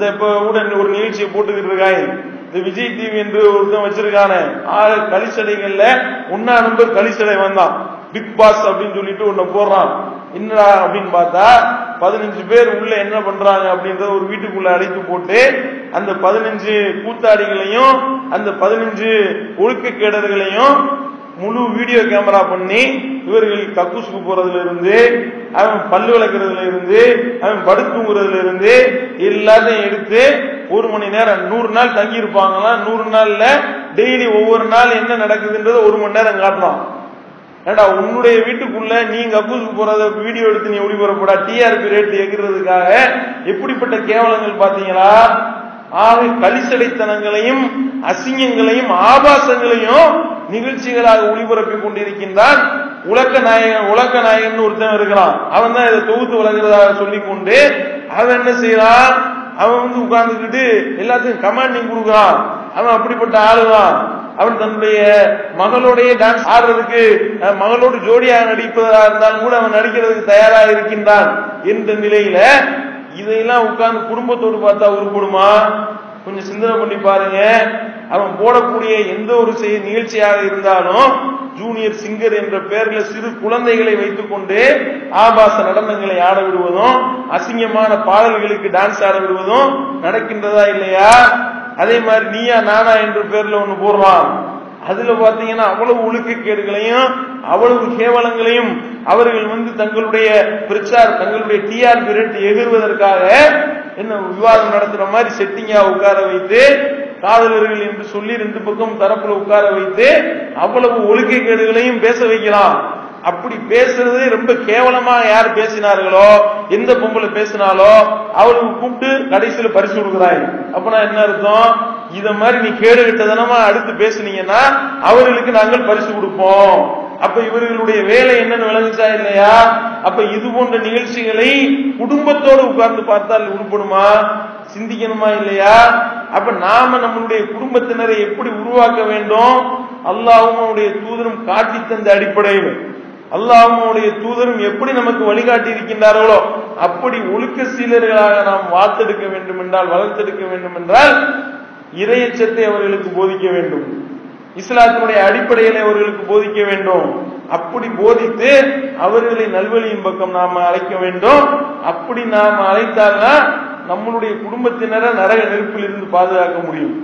இந்த இப்ப உடன் ஒரு நிகழ்ச்சியை போட்டுக்கிட்டு இருக்காங்க இந்த விஜய் டிவி என்று ஒருத்தன் வச்சிருக்கானே. ஆறு கலிசடைகள்ல ஒன்னா நம்பர் கலிசடை வந்தான். பிக் பாஸ் அப்படின்னு சொல்லிட்டு ஒண்ணு போடுறான். என்னடா அப்படின்னு பார்த்தா பதினஞ்சு பேர் உள்ள என்ன பண்றாங்க அப்படின்றத ஒரு வீட்டுக்குள்ள அழைத்து போட்டு அந்த பதினஞ்சு கூத்தாடிகளையும் அந்த பதினஞ்சு ஒழுக்கக்கேடர்களையும் முழு வீடியோ கேமரா பண்ணி இவர்கள் கக்கூசுக்கு போறதுல இருந்து அவன் பல்லு விளக்குறதுல இருந்து அவன் படுத்துங்கிறதுல இருந்து எல்லாத்தையும் எடுத்து ஒரு மணி நேரம் நூறு நாள் தங்கி இருப்பாங்களாம் நூறு நாள்ல டெய்லி ஒவ்வொரு நாள் என்ன நடக்குதுன்றத ஒரு மணி நேரம் காட்டலாம் ஏண்டா உன்னுடைய வீட்டுக்குள்ள நீ கக்கூசுக்கு போறத வீடியோ எடுத்து நீ ஒளிபரப்படா டிஆர்பி ரேட் எகிறதுக்காக எப்படிப்பட்ட கேவலங்கள் பாத்தீங்களா ஆக கலிசடைத்தனங்களையும் அசிங்கங்களையும் ஆபாசங்களையும் நிகழ்ச்சிகளாக ஒளிபரப்பி கொண்டிருக்கின்றான். உலக நாயகன் உலக நாயகன் ஒருத்தன் இருக்கிறான் அவன் தான் இதை தொகுத்து வழங்குறதாக சொல்லிக் கொண்டு அவன் என்ன செய்யறான் அவன் வந்து உட்கார்ந்துக்கிட்டு எல்லாத்துக்கும் கமாண்டிங் கொடுக்குறான். அவன் அப்படிப்பட்ட ஆளுதான். அவன் தன்னுடைய மகளுடைய டான்ஸ் ஆடுறதுக்கு மகளோடு ஜோடியாக நடிப்பதாக இருந்தாலும் கூட அவன் நடிக்கிறதுக்கு தயாராக இருக்கின்றான் என்ற நிலையில இதையெல்லாம் உட்கார்ந்து குடும்பத்தோடு பார்த்தா உருப்படுமா? கொஞ்சம் சிந்தனை பண்ணி பாருங்க. அவன் போடக்கூடிய எந்த ஒரு நிகழ்ச்சியாக இருந்தாலும் ஜூனியர் சிங்கர் என்ற பெயர்ல சிறு குழந்தைகளை வைத்துக் கொண்டு ஆபாச நடனங்களை ஆட விடுவதும் அசிங்கமான பாடல்களுக்கு டான்ஸ் ஆட விடுவதும் நடக்கின்றதா இல்லையா? அதே மாதிரி நீயா நானா என்ற பேர்ல ஒண்ணு போடுறான். அதுல பாத்தீங்கன்னா அவ்வளவு ஒழுக்கக்கேடுகளையும் அவ்வளவு கேவலங்களையும் அவர்கள் வந்து தங்களுடைய பிரச்சார் தங்களுடைய டிஆர்பி ரேட் எகிர்வதற்காக என்ன விவாதம் நடத்துற மாதிரி செட்டிங்கா உட்கார வைத்து காதலர்கள் என்று சொல்லி ரெண்டு பக்கம் தரப்புல உட்கார வைத்து அவ்வளவு ஒழுக்கக்கேடுகளையும் பேச வைக்கலாம். அப்படி பேசுறது ரொம்ப கேவலமா யார் பேசினார்களோ எந்த பொம்பளை பேசினாலோ அவளுக்கு கூப்பிட்டு கடைசியில பரிசு கொடுக்குறாய். அப்பனா என்ன அர்த்தம்? இத மாதிரி நீ கேடு கிட்டதனமா அடுத்து பேசுனீங்கன்னா அவர்களுக்கு நாங்கள் பரிசு கொடுப்போம். அப்ப இவர்களுடைய வேலை என்னன்னு விளங்குச்சா இல்லையா? அப்ப இது போன்ற நிகழ்ச்சிகளை குடும்பத்தோடு உட்கார்ந்து பார்த்தால் உருப்படுமா? சிந்திக்கணுமா இல்லையா? அப்ப நாம நம்மளுடைய குடும்பத்தினரை எப்படி உருவாக்க வேண்டும்? அல்லாஹ்வும் அவனுடைய தூதரும் காட்டி தந்த அடிப்படையில். அல்லாஹ்வும் அவனுடைய தூதரும் எப்படி நமக்கு வழிகாட்டி இருக்கின்றார்களோ அப்படி ஒழுக்க சீலர்களாக நாம் வாத்தெடுக்க வேண்டும் என்றால் வளர்த்தெடுக்க வேண்டும் என்றால் இறையச்சத்தை அவர்களுக்கு போதிக்க வேண்டும். இஸ்லாத்தினுடைய அடிப்படையில் அவர்களுக்கு போதிக்க வேண்டும். அப்படி போதித்து அவர்களை நல்வழியின் பக்கம் நாம் அழைக்க வேண்டும். அப்படி நாம் அழைத்தால்தான் நம்மளுடைய குடும்பத்தினரை நரக நெருப்பில் இருந்து பாதுகாக்க முடியும்.